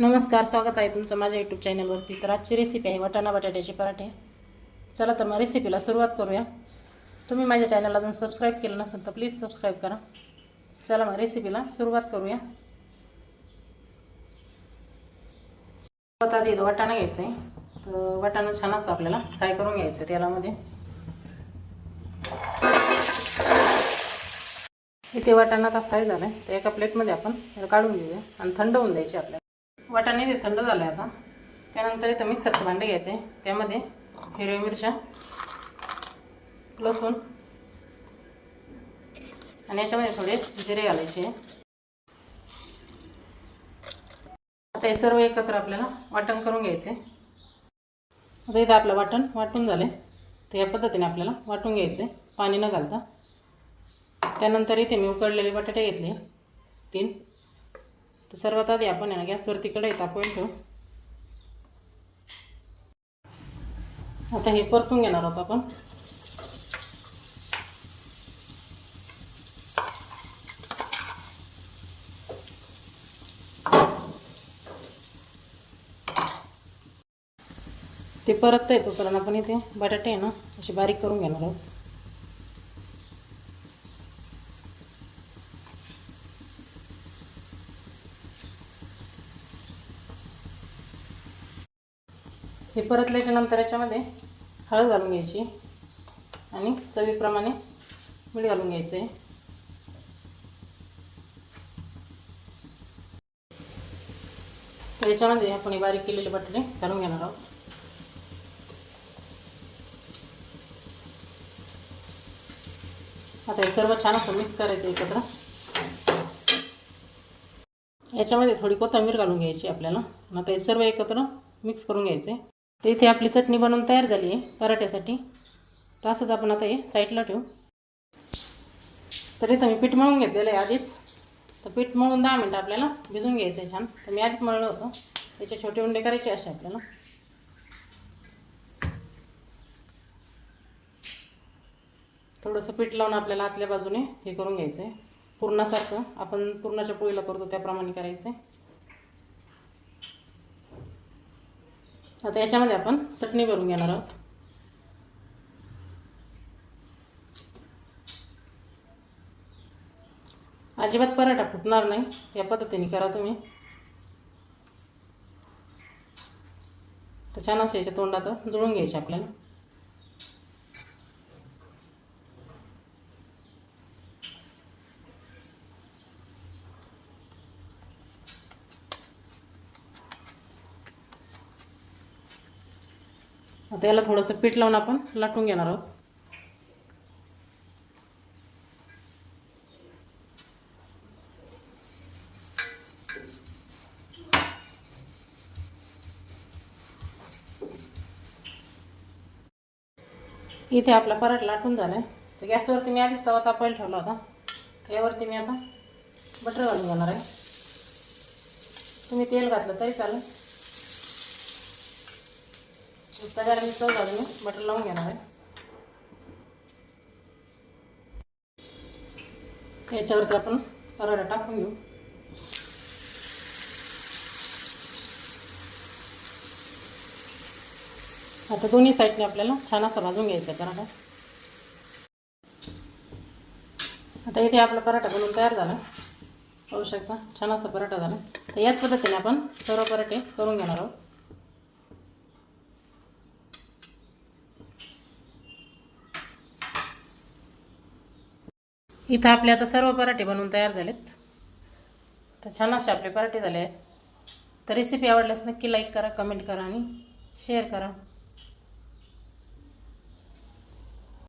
नमस्कार स्वागत आहे तुमचं माझ्या यूट्यूब चॅनलवरती तर आजची रेसिपी आहे वाटाणा बटाट्याचे पराठे. चला तर मग रेसिपीला सुरुवात करूया. तुम्ही माझ्या चॅनलला अजून सबस्क्राईब केलं नसेल तर प्लीज सबस्क्राईब करा. चला मग रेसिपीला सुरुवात करूया. आता वाटाणा घ्यायचं आहे तर वाटाणा छान असं आपल्याला फ्राय करून घ्यायचं आहे तेलामध्ये. इथे वाटाणा आता फ्राय झाला आहे तर एका प्लेटमध्ये आपण काढून घेऊया. आणि थंड होऊन द्यायचे आपल्याला. वाटाणे ते थंड झालं आहे आता. त्यानंतर इथं मिक्सरचं भांडे घ्यायचे. त्यामध्ये हिरव्या मिरच्या लसूण आणि याच्यामध्ये थोडे जिरे घालायचे. आता हे सर्व एकत्र आपल्याला वाटण करून घ्यायचे. आता इथं आपलं वाटण वाटून झाले तर या पद्धतीने आपल्याला वाटून घ्यायचे. पाणी न घालता. त्यानंतर इथे मी उकडलेले बटाटे घेतले. तीन तर सर्वात आधी आपण आहे ना गॅसवरती कढई तापवून ठेवू आता हे परतून घेणार आहोत आपण. ते परत आहे तोपर्यंत आपण इथे बटाटे आहे ना असे बारीक करून घेणार आहोत. हे परतल्याच्या नंतर याच्यामध्ये हळद घालून घ्यायची आणि चवीप्रमाणे मीठ घालून घ्यायचं. आहे तर याच्यामध्ये आपण हे बारीक केलेले बटाटे घालून घेणार आहोत. आता हे सर्व छान असं मिक्स करायचं एकत्र. याच्यामध्ये थोडी कोथिंबीर घालून घ्यायची आपल्याला. आता हे सर्व एकत्र मिक्स करून घ्यायचे. तर इथे आपली चटणी बनवून तयार झाली आहे पराठ्यासाठी. तर असंच आपण आता हे साईडला ठेवू. तर इथं मी पीठ मळून घेतलेलं आहे आधीच. तर पीठ मळून दहा मिनटं आपल्याला भिजून घ्यायचं आहे छान. तर मी आधीच मळलं होतं. त्याचे छोटे उंडे करायचे असे आपल्याला. थोडंसं पीठ लावून आपल्याला आतल्या बाजूने हे करून घ्यायचं आहे पूर्णासारखं. आपण पूर्णाच्या पोळीला करतो त्याप्रमाणे करायचं आहे आता याच्यामध्ये आपण चटणी करून घेणार आहोत. अजिबात पराठा फुटणार नाही. या पद्धतीने करा तुम्ही. तर छान असं याच्या तोंडात जुळून घ्यायचे आपल्याला. आता याला थोडंसं पीठ लावून आपण लाटून घेणार आहोत. इथे आपला पराठ लाटून झाला आहे तर गॅसवरती मी आधीच तवा तापायला ठेवला होता. यावरती मी आता बटर घालून घेणार आहे. तुम्ही तेल घातलं तरी चालेल. तव्याला मी चव घालून बटर लावून घेणार आहे. याच्यावरती आपण पराठा टाकून घेऊ. आता दोन्ही साईडने आपल्याला छान असा भाजून घ्यायचा पराठा. आता इथे आपला पराठा बनवून तयार झाला. पाहू शकता छान असा पराठा झाला. तर याच पद्धतीने आपण सर्व पराठे करून घेणार आहोत. इथं आपले आता सर्व पराठे बनवून तयार झालेत. तर छान असे आपले पराठे झाले. आहेत तर रेसिपी आवडल्यास नक्की लाईक करा कमेंट करा आणि शेअर करा.